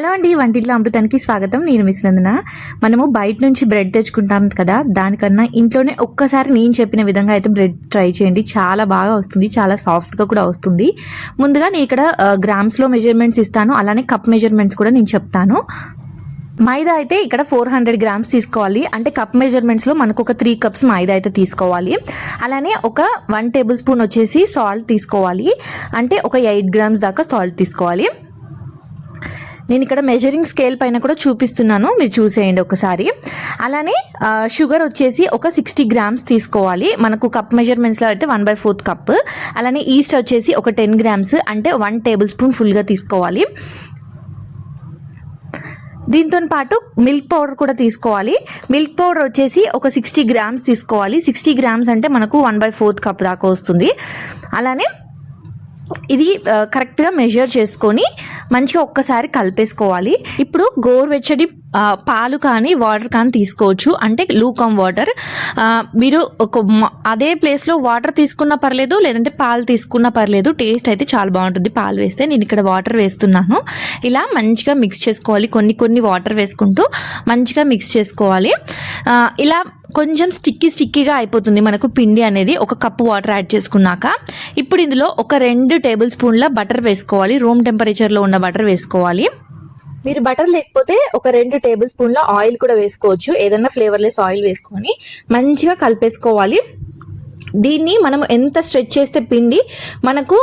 Hello అండి వంటిట్లో అమృతానికి స్వాగతం. నేను మిశ్రందన మనము బయట నుంచి బ్రెడ్ తెచ్చుకుంటాం కదా దానికన్నా ఇంట్లోనే ఒక్కసారి నేను చెప్పిన విధంగా అయితే బ్రెడ్ ట్రై చేయండి. చాలా బాగా వస్తుంది చాలా సాఫ్ట్గా కూడా వస్తుంది. ముందుగా నేను ఇక్కడ గ్రామ్స్లో మెజర్మెంట్స్ ఇస్తాను అలానే కప్ మెజర్మెంట్స్ కూడా నేను చెప్తాను. మైదా అయితే ఇక్కడ ఫోర్ హండ్రెడ్ గ్రామ్స్ తీసుకోవాలి. అంటే కప్ మెజర్మెంట్స్లో మనకు ఒక త్రీ కప్స్ మైదా అయితే తీసుకోవాలి. అలానే ఒక వన్ టేబుల్ స్పూన్ వచ్చేసి సాల్ట్ తీసుకోవాలి. అంటే ఒక ఎయిట్ గ్రామ్స్ దాకా సాల్ట్ తీసుకోవాలి. నేను ఇక్కడ మెజరింగ్ స్కేల్ పైన కూడా చూపిస్తున్నాను. మీరు చూసేయండి ఒకసారి. అలానే షుగర్ వచ్చేసి ఒక సిక్స్టీ గ్రామ్స్ తీసుకోవాలి. మనకు కప్ మెజర్మెంట్స్లో అయితే వన్ బై ఫోర్త్ కప్ అలానే ఈస్ట్ వచ్చేసి ఒక టెన్ గ్రామ్స్ అంటే వన్ టేబుల్ స్పూన్ ఫుల్గా తీసుకోవాలి. దీంతో పాటు మిల్క్ పౌడర్ కూడా తీసుకోవాలి. మిల్క్ పౌడర్ వచ్చేసి ఒక సిక్స్టీ గ్రామ్స్ తీసుకోవాలి. సిక్స్టీ గ్రామ్స్ అంటే మనకు వన్ బై ఫోర్త్ కప్ దాకా వస్తుంది. అలానే ఇది కరెక్ట్గా మెజర్ చేసుకొని మంచిగా ఒక్కసారి కలిపేసుకోవాలి. ఇప్పుడు గోరువెచ్చడి పాలు కానీ వాటర్ కానీ తీసుకోవచ్చు. అంటే లూకమ్ వాటర్. మీరు ఒక అదే ప్లేస్లో వాటర్ తీసుకున్నా పర్లేదు లేదంటే పాలు తీసుకున్నా పర్లేదు. టేస్ట్ అయితే చాలా బాగుంటుంది. పాలు వేస్తే నేను ఇక్కడ వాటర్ వేస్తున్నాను. ఇలా మంచిగా మిక్స్ చేసుకోవాలి. కొన్ని కొన్ని వాటర్ వేసుకుంటూ మంచిగా మిక్స్ చేసుకోవాలి. ఇలా కొంచెం స్టిక్కీ స్టిక్కీగా అయిపోతుంది మనకు పిండి అనేది. ఒక కప్పు వాటర్ యాడ్ చేసుకున్నాక ఇప్పుడు ఇందులో ఒక రెండు టేబుల్ స్పూన్ల బటర్ వేసుకోవాలి. రూమ్ టెంపరేచర్లో ఉన్న బటర్ వేసుకోవాలి. మీరు బటర్ లేకపోతే ఒక రెండు టేబుల్ స్పూన్ల ఆయిల్ కూడా వేసుకోవచ్చు. ఏదైనా ఫ్లేవర్లెస్ ఆయిల్ వేసుకొని మంచిగా కలిపేసుకోవాలి. దీన్ని మనం ఎంత స్ట్రెచ్ చేస్తే పిండి మనకు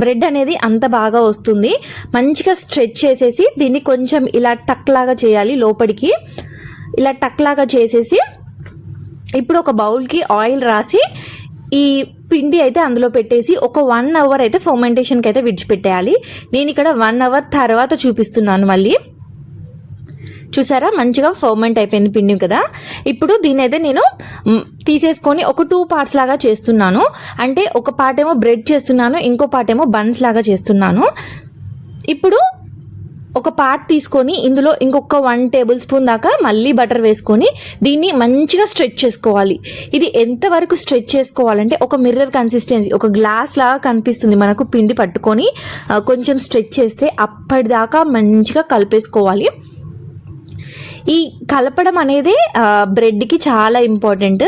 బ్రెడ్ అనేది అంత బాగా వస్తుంది. మంచిగా స్ట్రెచ్ చేసేసి దీన్ని కొంచెం ఇలా టక్ లాగా చేయాలి లోపలికి. ఇలా టక్ లాగా చేసేసి ఇప్పుడు ఒక బౌల్కి ఆయిల్ రాసి ఈ పిండి అయితే అందులో పెట్టేసి ఒక వన్ అవర్ అయితే ఫర్మెంటేషన్కి అయితే విడిచిపెట్టేయాలి. నేను ఇక్కడ వన్ అవర్ తర్వాత చూపిస్తున్నాను మళ్ళీ. చూసారా? మంచిగా ఫర్మెంట్ అయిపోయింది పిండి కదా? ఇప్పుడు దీని అయితే నేను తీసేసుకొని ఒక టూ పార్ట్స్ లాగా చేస్తున్నాను. అంటే ఒక పార్ట్ ఏమో బ్రెడ్ చేస్తున్నాను ఇంకో పార్ట్ ఏమో బన్స్ లాగా చేస్తున్నాను. ఇప్పుడు ఒక పార్ట్ తీసుకొని ఇందులో ఇంకొక వన్ టేబుల్ స్పూన్ దాకా మళ్ళీ బటర్ వేసుకొని దీన్ని మంచిగా స్ట్రెచ్ చేసుకోవాలి. ఇది ఎంతవరకు స్ట్రెచ్ చేసుకోవాలంటే ఒక మిర్రర్ కన్సిస్టెన్సీ ఒక గ్లాస్ లాగా కనిపిస్తుంది మనకు పిండి పట్టుకొని కొంచెం స్ట్రెచ్ చేస్తే అప్పటిదాకా మంచిగా కలిపేసుకోవాలి. ఈ కలపడం అనేది బ్రెడ్కి చాలా ఇంపార్టెంట్.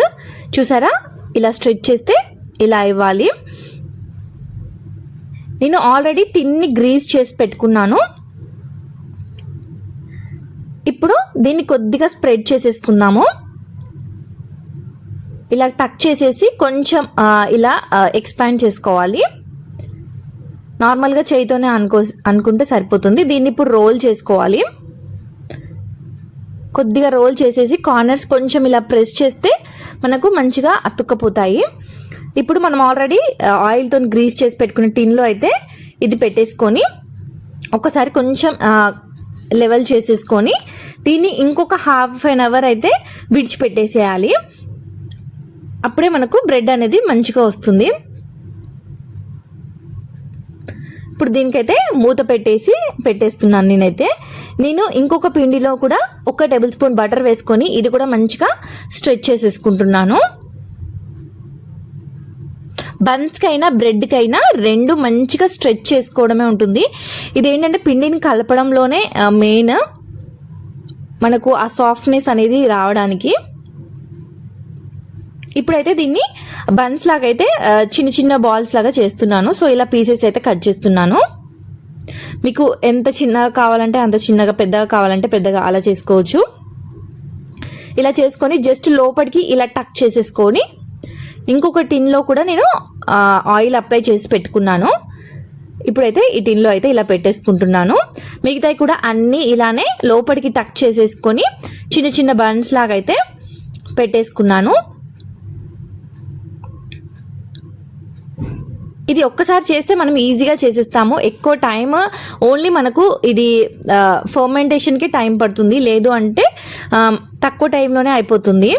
చూసారా? ఇలా స్ట్రెచ్ చేస్తే ఇలా ఇవ్వాలి. నేను ఆల్రెడీ తిన్ని గ్రీస్ చేసి పెట్టుకున్నాను ఇప్పుడు దీన్ని కొద్దిగా స్ప్రెడ్ చేసేసుకుందాము. ఇలా టక్ చేసేసి కొంచెం ఇలా ఎక్స్పాండ్ చేసుకోవాలి. నార్మల్గా చేయితోనే అనుకో అనుకుంటే సరిపోతుంది. దీన్ని ఇప్పుడు రోల్ చేసుకోవాలి. కొద్దిగా రోల్ చేసేసి కార్నర్స్ కొంచెం ఇలా ప్రెస్ చేస్తే మనకు మంచిగా అతుక్కపోతాయి. ఇప్పుడు మనం ఆల్రెడీ ఆయిల్తో గ్రీస్ చేసి పెట్టుకున్న టిన్లో అయితే ఇది పెట్టేసుకొని ఒకసారి కొంచెం లెవెల్ చేసేసుకొని దీన్ని ఇంకొక హాఫ్ అన్ అవర్ అయితే విడిచిపెట్టేసేయాలి. అప్పుడే మనకు బ్రెడ్ అనేది మంచిగా వస్తుంది. ఇప్పుడు దీనికైతే మూత పెట్టేసి పెట్టేస్తున్నాను నేనైతే. నేను ఇంకొక పిండిలో కూడా ఒక టేబుల్ స్పూన్ బటర్ వేసుకొని ఇది కూడా మంచిగా స్ట్రెచ్ చేసేసుకుంటున్నాను. బన్స్కైనా బ్రెడ్కైనా రెండు మంచిగా స్ట్రెచ్ చేసుకోవడమే ఉంటుంది. ఇదేంటంటే పిండిని కలపడంలోనే మెయిన్ మనకు ఆ సాఫ్ట్నెస్ అనేది రావడానికి. ఇప్పుడైతే దీన్ని బన్స్ లాగా అయితే చిన్న చిన్న బాల్స్ లాగా చేస్తున్నాను. సో ఇలా పీసెస్ అయితే కట్ చేస్తున్నాను. మీకు ఎంత చిన్నగా కావాలంటే అంత చిన్నగా పెద్దగా కావాలంటే పెద్దగా అలా చేసుకోవచ్చు. ఇలా చేసుకొని జస్ట్ లోపలికి ఇలా టక్ చేసేసుకొని ఇంకొక టిన్లో కూడా నేను ఆయిల్ అప్లై చేసి పెట్టుకున్నాను. ఇప్పుడైతే ఈ టిన్లో అయితే ఇలా పెట్టేసుకుంటున్నాను. మిగతాయి కూడా అన్నీ ఇలానే లోపలికి టక్ చేసేసుకొని చిన్న చిన్న బన్స్ లాగా అయితే పెట్టేసుకున్నాను. ఇది ఒక్కసారి చేస్తే మనం ఈజీగా చేసేస్తాము. ఎక్కువ టైం ఓన్లీ మనకు ఇది ఫర్మెంటేషన్కి టైం పడుతుంది. లేదు అంటే తక్కువ టైంలోనే అయిపోతుంది.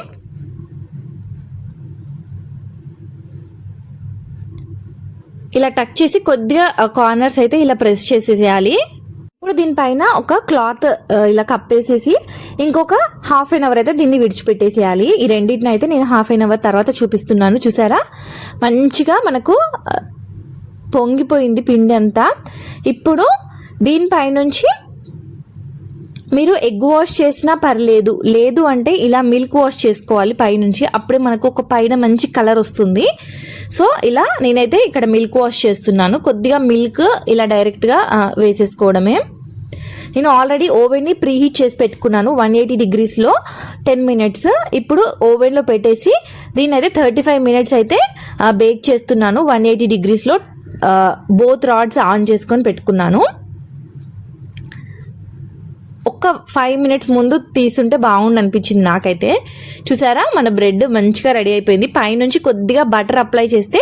ఇలా టక్ చేసి కొద్దిగా కార్నర్స్ అయితే ఇలా ప్రెస్ చేసేసేయాలి. ఇప్పుడు దీనిపైన ఒక క్లాత్ ఇలా కప్పేసేసి ఇంకొక హాఫ్ అన్ అవర్ అయితే దీన్ని విడిచిపెట్టేసేయాలి. ఈ రెండింటిని అయితే నేను హాఫ్ అన్ అవర్ తర్వాత చూపిస్తున్నాను చూసారా? మంచిగా మనకు పొంగిపోయింది పిండి అంతా. ఇప్పుడు దీనిపైనుంచి మీరు ఎగ్ వాష్ చేసినా పర్లేదు. లేదు అంటే ఇలా మిల్క్ వాష్ చేసుకోవాలి పైనుంచి. అప్పుడే మనకు ఒక పైన మంచి కలర్ వస్తుంది. సో ఇలా నేనైతే ఇక్కడ మిల్క్ వాష్ చేస్తున్నాను. కొద్దిగా మిల్క్ ఇలా డైరెక్ట్గా వేసేసుకోవడమే. నేను ఆల్రెడీ ఓవెన్ని ప్రీహీట్ చేసి పెట్టుకున్నాను. వన్ ఎయిటీ డిగ్రీస్లో టెన్ మినిట్స్ ఇప్పుడు ఓవెన్లో పెట్టేసి దీని అయితే థర్టీ ఫైవ్ మినిట్స్ అయితే బేక్ చేస్తున్నాను. వన్ ఎయిటీ డిగ్రీస్లో బోత్ రాడ్స్ ఆన్ చేసుకొని పెట్టుకున్నాను. ఒక్క ఫైవ్ మినిట్స్ ముందు తీసుంటే బాగుండు అనిపించింది నాకైతే. చూసారా? మన బ్రెడ్ మంచిగా రెడీ అయిపోయింది. పైనుంచి కొద్దిగా బటర్ అప్లై చేస్తే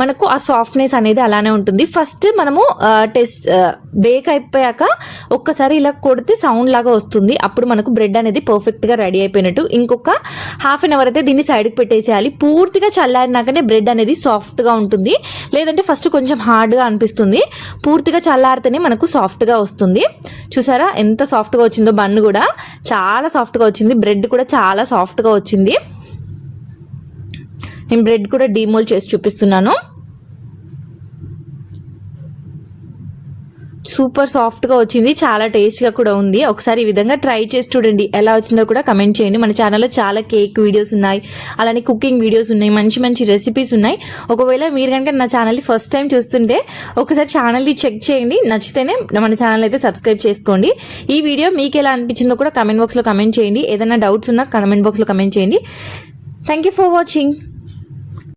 మనకు ఆ సాఫ్ట్నెస్ అనేది అలానే ఉంటుంది. ఫస్ట్ మనము టెస్ట్ బేక్ అయిపోయాక ఒక్కసారి ఇలా కొడితే సౌండ్ లాగా వస్తుంది. అప్పుడు మనకు బ్రెడ్ అనేది పర్ఫెక్ట్గా రెడీ అయిపోయినట్టు. ఇంకొక హాఫ్ అన్ అవర్ అయితే దీన్ని సైడ్కి పెట్టేసేయాలి. పూర్తిగా చల్లారినాకనే బ్రెడ్ అనేది సాఫ్ట్గా ఉంటుంది. లేదంటే ఫస్ట్ కొంచెం హార్డ్గా అనిపిస్తుంది. పూర్తిగా చల్లారితేనే మనకు సాఫ్ట్గా వస్తుంది. చూసారా? ఎంత సాఫ్ట్గా వచ్చిందో బన్ కూడా చాలా సాఫ్ట్గా వచ్చింది. బ్రెడ్ కూడా చాలా సాఫ్ట్గా వచ్చింది. నేను బ్రెడ్ కూడా డీమోల్ చేసి చూపిస్తున్నాను. సూపర్ సాఫ్ట్గా వచ్చింది చాలా టేస్ట్గా కూడా ఉంది. ఒకసారి ఈ విధంగా ట్రై చేసి చూడండి ఎలా వచ్చిందో కూడా కమెంట్ చేయండి. మన ఛానల్లో చాలా కేక్ వీడియోస్ ఉన్నాయి అలానే కుకింగ్ వీడియోస్ ఉన్నాయి మంచి మంచి రెసిపీస్ ఉన్నాయి. ఒకవేళ మీరు కనుక నా ఛానల్ని ఫస్ట్ టైం చూస్తుంటే ఒకసారి ఛానల్ని చెక్ చేయండి. నచ్చితేనే మన ఛానల్ అయితే సబ్స్క్రైబ్ చేసుకోండి. ఈ వీడియో మీకు ఎలా అనిపించిందో కూడా కమెంట్ బాక్స్లో కమెంట్ చేయండి. ఏదైనా డౌట్స్ ఉన్నా కమెంట్ బాక్స్లో కమెంట్ చేయండి. Thank you for watching